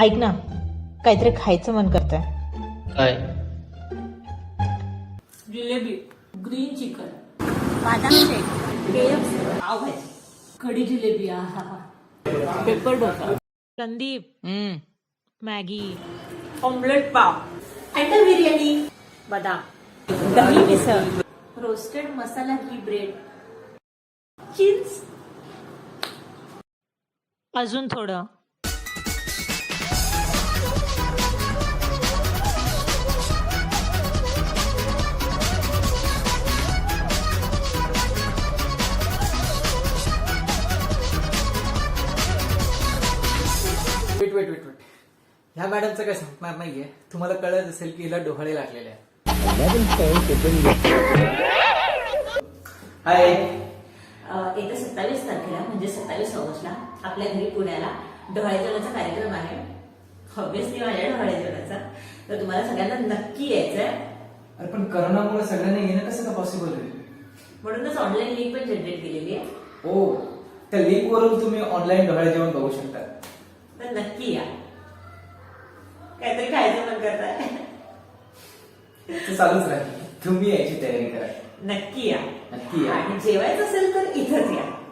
ऐक ना काहीतरी खायचं मन करतंय. काय? Jalebi green chicken. बादाम शेक. केएफसी पावभाजी कढी जिलेबी आहा. Paper dosa Sandeep. Maggi. Omelette pav. Atal biryani बदाम. दही मिसळ. रोस्टेड मसाला घी ब्रेड चीज अजून थोडं. वेट वेट वेट वेट ह्या मॅडमचं काय सांगणार नाहीये? तुम्हाला कळत असेल की हिला डोहाळे लागलेले आहेत. हाय येत्या सत्तावीस तारखेला म्हणजे सत्तावीस ऑगस्टला आपल्या घरी पुण्याला डोहाळे जेवणाचा कार्यक्रम आहे. ऑब्विसली माझ्या डोहाळे जेवणाचा. तर तुम्हाला सगळ्यांना नक्की यायचंय. अरे पण करोनामुळे सगळ्यांना येणं कसं का पॉसिबल होईल म्हणूनच ऑनलाईन लिंक पण जनरेट केलेली आहे. ओ त्या लिंक वरून तुम्ही ऑनलाईन डोहाळे जेवण बघू शकता. तर नक्की या. काहीतरी खायचं मन करताय? चालूच राहील. तुम्ही यायची तयारी करा. नक्की या. नक्की या. आणि जेवायचं असेल तर इथंच या.